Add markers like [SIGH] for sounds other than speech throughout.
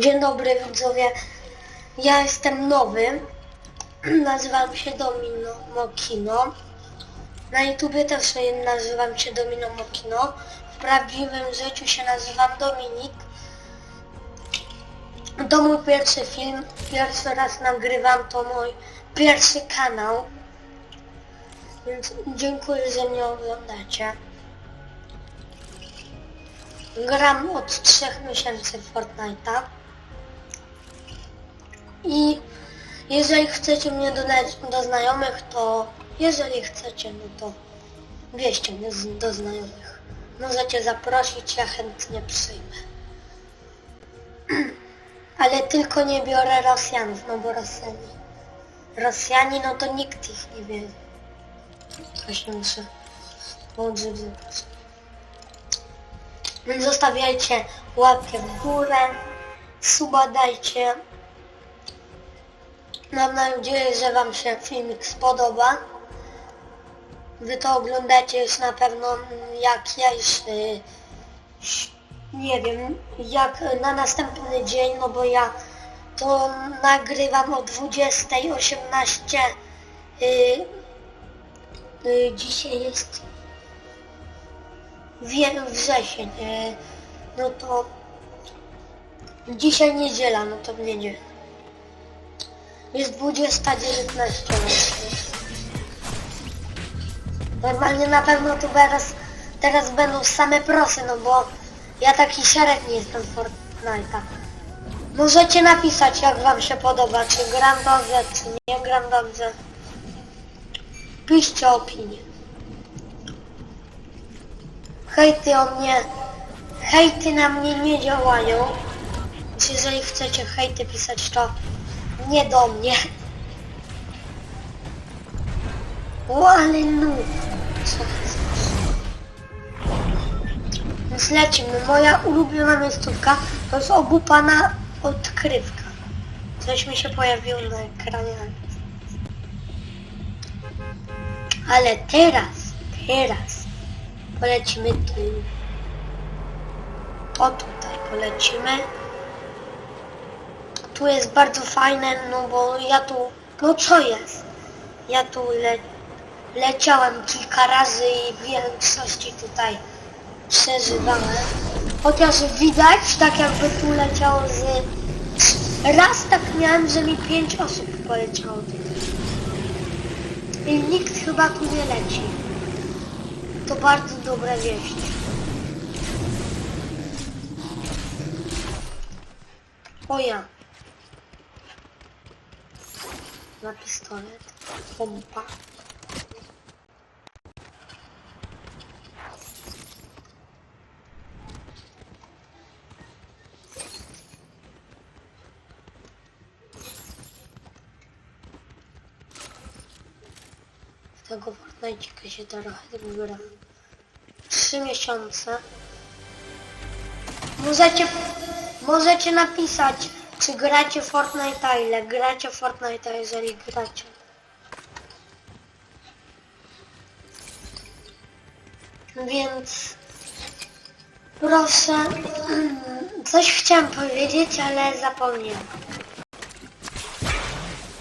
Dzień dobry widzowie. Ja jestem nowy. [CLEARS THROAT] Nazywam się Domino Mokino. Na YouTubie też nazywam się Domino Mokino. W prawdziwym życiu się nazywam Dominik. To mój pierwszy film. Pierwszy raz nagrywam. To mój pierwszy kanał. Więc dziękuję, że mnie oglądacie. Gram od trzech miesięcy w Fortnite'a. I jeżeli chcecie mnie dodać do znajomych, to jeżeli chcecie, no to wieście mnie do znajomych. Możecie zaprosić, ja chętnie przyjmę. [CLEARS THROAT] Ale tylko nie biorę Rosjanów, no bo Rosjanie. Rosjanie, no to nikt ich nie wie. Właśnie muszę odżywać. Więc zostawiajcie łapkę w górę, suba dajcie. Mam nadzieję, że Wam się filmik spodoba. Wy to oglądacie już na pewno jak ja już y, nie wiem, jak na następny dzień, no bo ja to nagrywam o 20.18 y, y, dzisiaj jest wie, wrzesień, y, no to dzisiaj niedziela, no to w niedzielę. Jest 20.19 właśnie. Normalnie na pewno tu teraz, teraz będą same prosy, no bo ja taki średni jestem w Fortnite'a. Możecie napisać jak wam się podoba, czy gram dobrze, czy nie gram dobrze. Piszcie opinię. Hejty o mnie, hejty na mnie nie działają. Więc jeżeli chcecie hejty pisać, to nie do mnie. Ale no. Więc lecimy. Moja ulubiona miejscówka to jest obupana odkrywka. Coś mi się pojawiło na ekranie. Ale teraz, teraz polecimy tu. O tutaj polecimy. Tu jest bardzo fajne, no bo ja tu, no co jest? Ja tu le, leciałem kilka razy i w większości tutaj przeżywałem. Chociaż widać, tak jakby tu leciało z... Raz tak miałem, że mi pięć osób poleciało tutaj. I nikt chyba tu nie leci. To bardzo dobra wieść. O ja. Na pistolet. Pompa. Z tego Fortnite'ika się trochę gra. Trzy miesiące. Możecie, możecie napisać, czy gracie Fortnite'a, ile gracie Fortnite'a, jeżeli gracie. Więc proszę, coś chciałem powiedzieć, ale zapomniałem.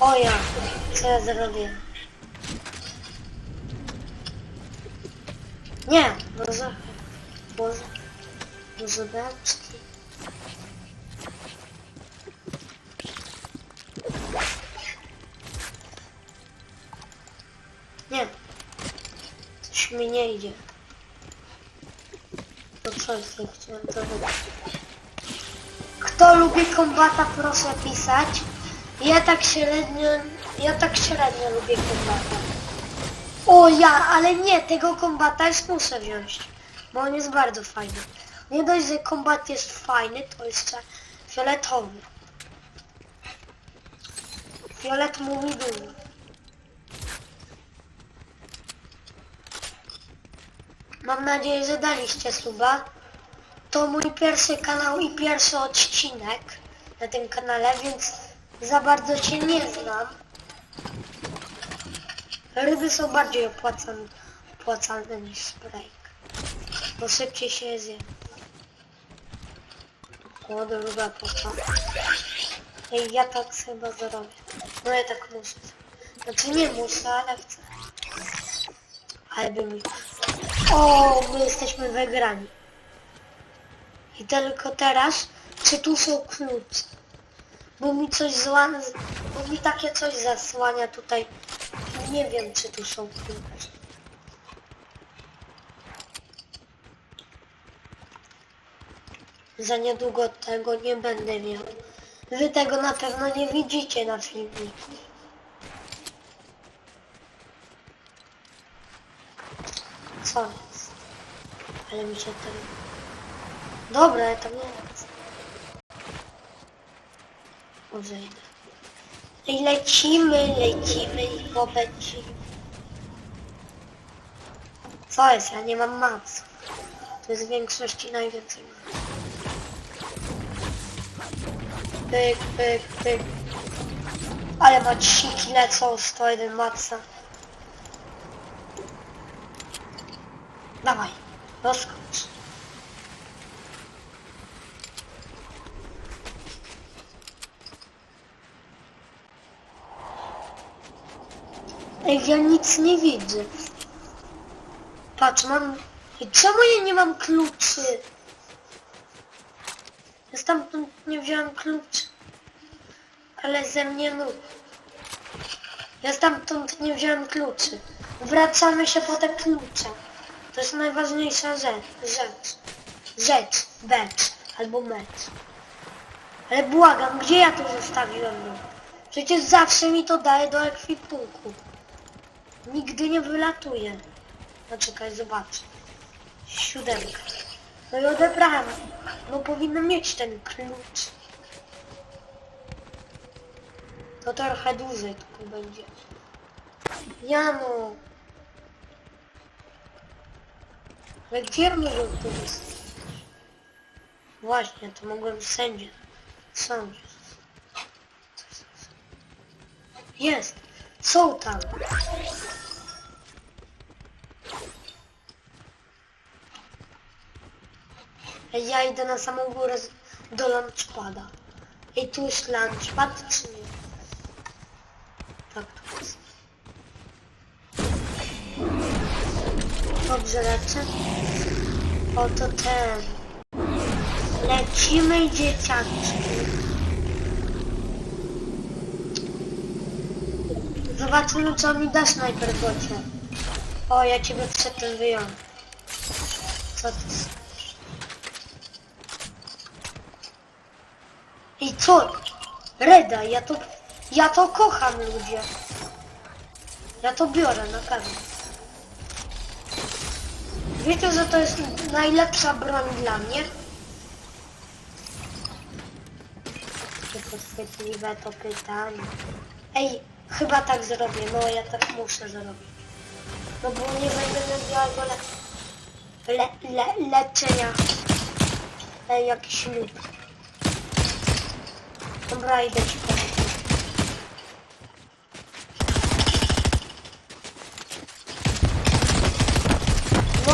O ja, co ja zrobię? Nie, może, może, może beczki. Nie. Coś mi nie idzie. To coś, co chciałem zrobić. Kto lubi kombata, proszę pisać. Ja tak średnio, ja tak średnio lubię kombata. O ja, ale nie, tego kombata już muszę wziąć. Bo on jest bardzo fajny. Nie dość, że kombat jest fajny, to jeszcze fioletowy. Fiolet mówi dużo. Mam nadzieję, że daliście suba. To mój pierwszy kanał i pierwszy odcinek na tym kanale, więc za bardzo cię nie znam. Ryby są bardziej opłacane, opłacalne niż sprayk. Bo szybciej się je zje. O, druga popa. Ej, ja tak chyba zarobię. No ja tak muszę. Znaczy nie muszę, ale chcę. Ale by mi... O, my jesteśmy wygrani. I tylko teraz, czy tu są klucze? Bo mi coś zła... Bo mi takie coś zasłania tutaj. Nie wiem, czy tu są klucze. Za niedługo tego nie będę miał. Wy tego na pewno nie widzicie na filmiku. Jest? Ale mi się ten... Dobra, ja tam nie. Może idę. I lecimy, lecimy i pobecimy. Co jest? Ja nie mam maców. To jest w większości najwięcej maców. Pyk, pyk, pyk. Ale maciki lecą, 101 maca. Dawaj, rozkocz. Ej, ja nic nie widzę. Patrz, mam... I czemu ja nie mam kluczy? Ja stamtąd nie wziąłem kluczy. Ale ze mnie nóg. Ja stamtąd nie wziąłem kluczy. Wracamy się po te klucze. To jest najważniejsza rzecz. Rzecz. Rzecz. Becz. Albo mecz. Ale błagam, gdzie ja to zostawiłem? No? Przecież zawsze mi to daje do ekwipunku. Nigdy nie wylatuje. No czekaj, zobacz. Siódemka. No i odebrałem. No powinno mieć ten klucz. To trochę dłużej tylko będzie. Jano. Ale gdzie my tu jest? Właśnie, to mogłem sędzia. Sądzie. Jest. Są tam. Ej, Ja idę na samą górę do lunchpada. I tu jest lunchpad, czy nie? Tak, tu jest. Lecę. Oto ten. Lecimy, dzieciaczki. Zobaczymy, co mi dasz najpierw bocie. O, ja ciebie przedtem wyjąłem. Co ty jest? I co? Reda, ja to... Ja to kocham, ludzie. Ja to biorę na pewno. Wiecie, że to jest najlepsza broń dla mnie? Czy podchwytliwe to pytanie? Ej, chyba tak zrobię, no ja tak muszę zrobić. No bo nie będę miał le, le, le, leczenia. Ej, jakiś lód. Dobra, idę ci pomóc.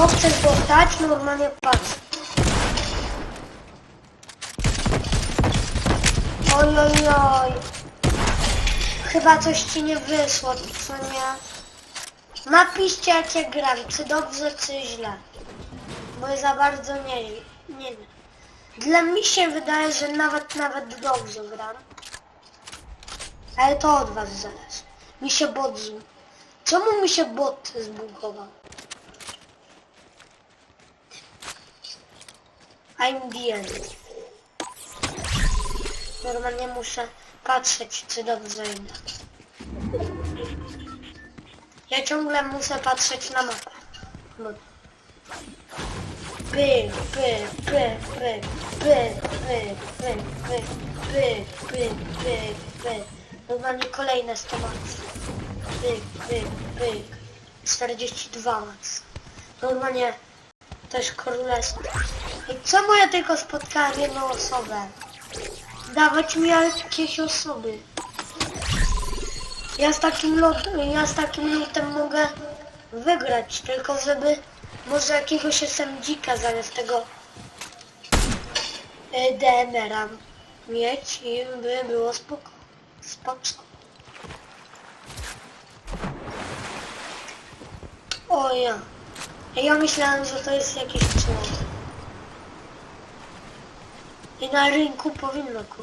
Chcesz dostać? Normalnie patrz. Oj, oj, oj. Chyba coś ci nie wyszło, co nie? Napiszcie jak ja gram, czy dobrze, czy źle. Bo za bardzo nie, nie wiem. Dla mnie się wydaje, że nawet, nawet dobrze gram. Ale to od was zależy. Mi się bot. Czemu mi się bot zbugował? I'm the end. Normalnie muszę patrzeć, czy dobrze idę. Ja ciągle muszę patrzeć na mapę. Bo... Pyk, pyk, pyk, pyk, pyk, pyk, pyk, pyk, pyk, pyk. Normalnie kolejne 100 max. Pyk, pyk, pyk. 42 max. Normalnie też królestwo. I czemu ja tylko spotkałem jedną osobę? Dawać mi jakieś osoby. Ja z takim lot, ja z takim lutem mogę wygrać, tylko żeby może jakiegoś SMG-ka zamiast tego y, DMR-a mieć i by było spoko. Spoko. O ja. Ja myślałem, że to jest jakieś coś. I na rynku powinno ku.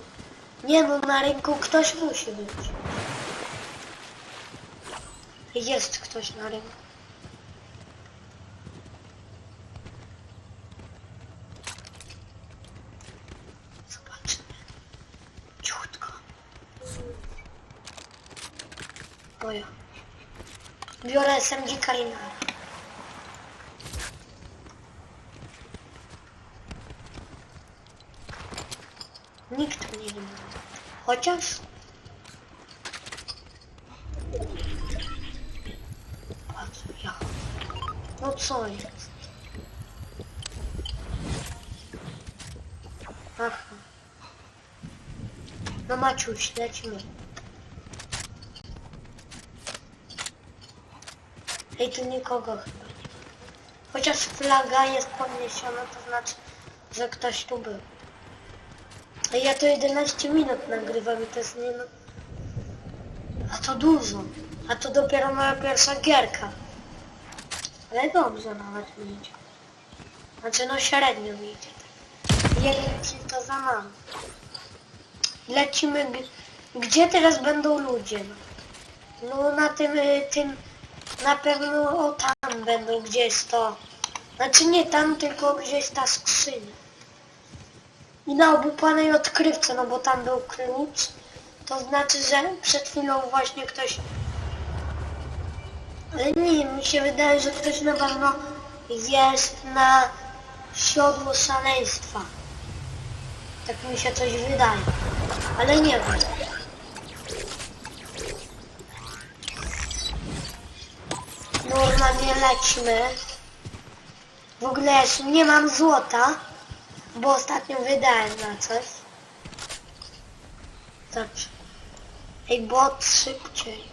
Nie no, na rynku ktoś musi być. Jest ktoś na rynku. Zobaczmy. Cichutko. Moja. Biorę SMG Karina. Nikt mnie nie ma. Chociaż... No co jest? Aha. No Maciuś, lecimy. Ej, tu nikogo chyba nie ma. Chociaż flaga jest podniesiona, to znaczy, że ktoś tu był. A ja to 11 minut nagrywam i to jest nie no... A to dużo. A to dopiero moja pierwsza gierka. Ale dobrze nawet mi idzie. Znaczy no średnio mi idzie. Jeden kill to za mało. Lecimy... Gdzie teraz będą ludzie? No, na tym, y, tym... Na pewno o tam będą, gdzie jest to... Znaczy nie tam, tylko gdzie jest ta skrzynia. I na obupłanej odkrywce, no bo tam był klucz. To znaczy, że przed chwilą właśnie ktoś... Ale nie, mi się wydaje, że ktoś na pewno jest na siodło szaleństwa. Tak mi się coś wydaje. Ale nie wiem. Normalnie lećmy. W ogóle jeszcze nie mam złota. Bo ostatnio wydałem na coś. Dobrze. Ej, bot szybciej.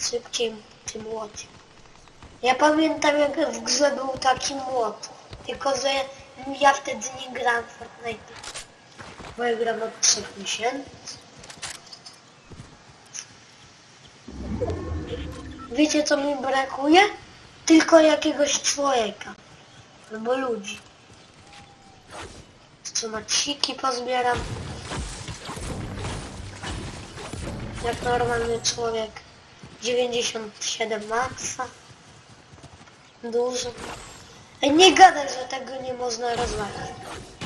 Szybciej tym młocie. Ja pamiętam jak w grze był taki młot. Tylko, że ja wtedy nie gram w Fortnite. Bo ja gram od 3 miesięcy. Wiecie co mi brakuje? Tylko jakiegoś człowieka. Albo ludzi. Co maciki pozbieram. Jak normalny człowiek. 97 maksa. Dużo. Ej, nie gadaj, że tego nie można rozwalić.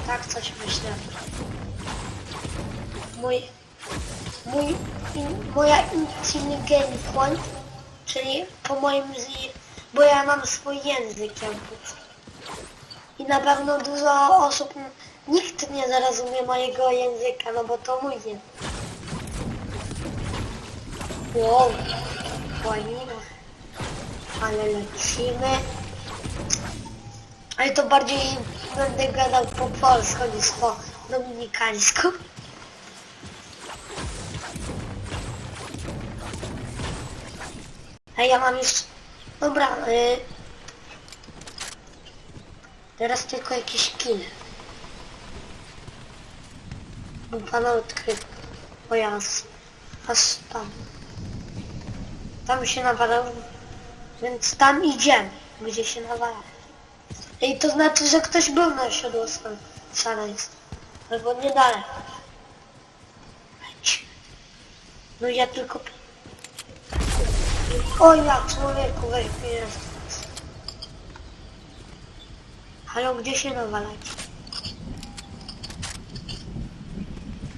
Tak coś myślę. Mój... Mój... In, moja intelligent czyli po moim... Bo ja mam swój język. I na pewno dużo osób, nikt nie zrozumie mojego języka, no bo to mój język. Wow, fajnie. Ale lecimy. Ale to bardziej będę gadał po polsku niż po dominikańsku. A ja mam już... Dobra, y... Teraz tylko jakiś kill. Bo pana odkrył. O ja aż, tam. Tam się nawalał. Więc tam idziemy, gdzie się nawala. I to znaczy, że ktoś był na siodło szaleństwa. Albo nie dalej. Leć. No ja tylko... O ja człowieku, weź mnie. Halo, gdzie się nawalać?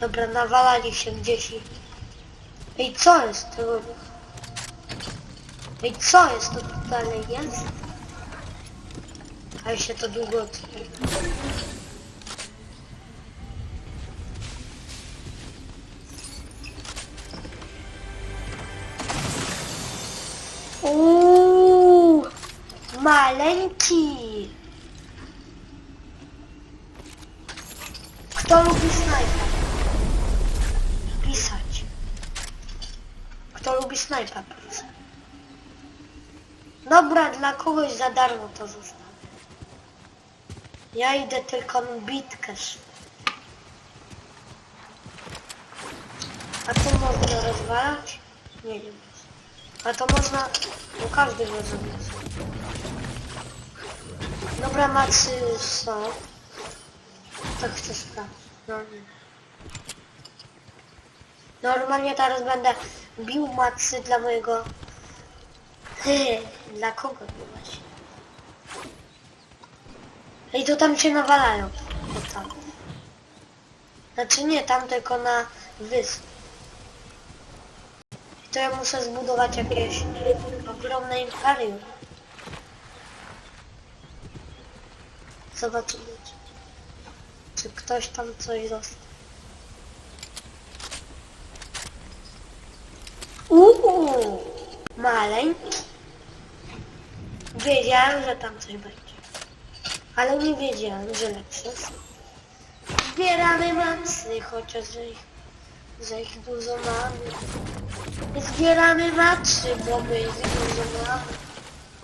Dobra, nawalali się gdzieś i... Ej, co jest tego? Ej, co jest to dalej jest? Ale się to długo otwiera. Uuu, maleńki. Kto lubi snajpa? snajpa. Dobra, dla kogoś za darmo to zostawię. Ja idę tylko na bitkę. A to można rozwalać? Nie wiem. A to można... No każdy może. Dobra, macy są. Tak chcę sprawdzić. No nie. Normalnie teraz będę bił macy dla mojego... dla kogo właśnie? Ej, to tam się nawalają. O tam. Znaczy nie, tam tylko na wysp. I to ja muszę zbudować jakieś ogromne imperium. Zobaczymy, czy, czy ktoś tam coś dostał. Uuu, maleńki. Wiedziałem, że tam coś będzie. Ale nie wiedziałem, że są. Zbieramy macy, chociaż że ich, że ich dużo mamy. Zbieramy macy, bo my ich dużo mamy.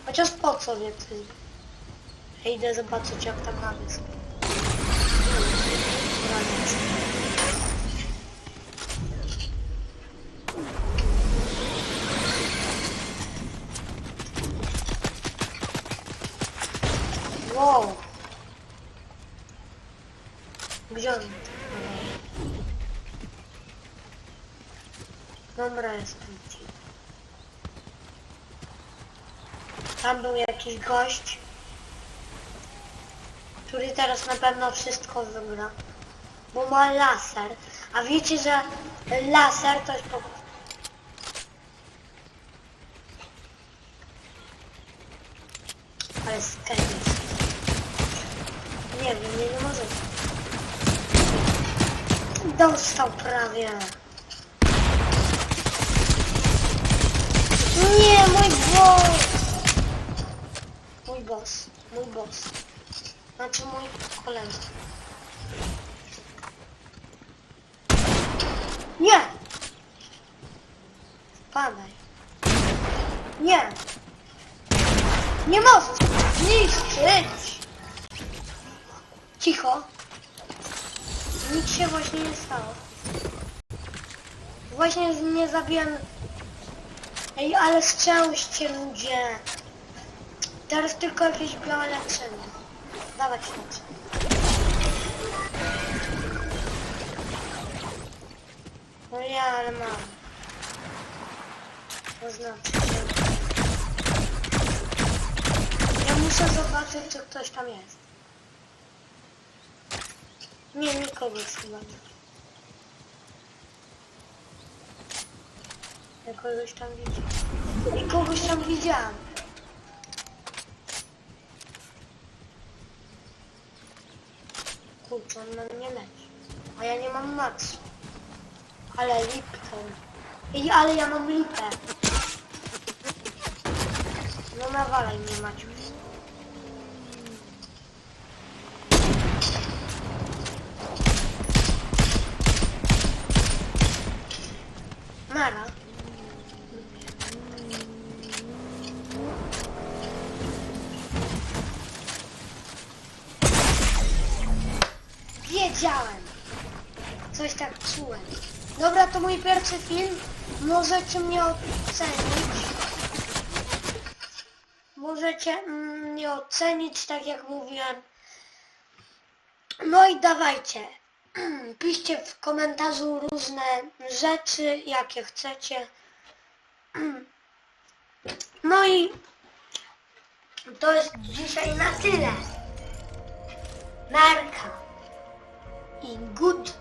Chociaż po co więcej? Ja idę zobaczyć jak tam mamy. Wow. Gdzie on? Dobra, jestem ci. Tam był jakiś gość, który teraz na pewno wszystko wygra, bo ma laser. A wiecie, że laser to jest po... Ale skarbnik. Nie wiem, nie, nie może. Dostał prawie. Nie, mój boss! Boss, mój boss. Znaczy mój kolega. Nie! Spadaj. Nie! Nie możesz zniszczyć! Cicho. Nic się właśnie nie stało. Właśnie nie zabiłem... Ej, ale strzałyście ludzie. Teraz tylko jakieś białe leczenie. Dawać leczenie. No ja, ale mam. To znaczy, że... Ja muszę zobaczyć, czy ktoś tam jest. Nie, nikogo chyba nie. Ja kogoś tam widziałem. I kogoś tam widziałam. On na mnie leci. A ja nie mam max. Ale Lipton. Ej, ale ja mam lipę. No nawalaj mnie, Maciuś. Wiedziałem. Coś tak czułem. Dobra, to mój pierwszy film. Możecie mnie ocenić. Możecie mnie ocenić, tak jak mówiłem. No i dawajcie. [CLEARS THROAT] Piszcie w komentarzu różne rzeczy, jakie chcecie. [CLEARS THROAT] No i to jest dzisiaj na tyle. Narka. I good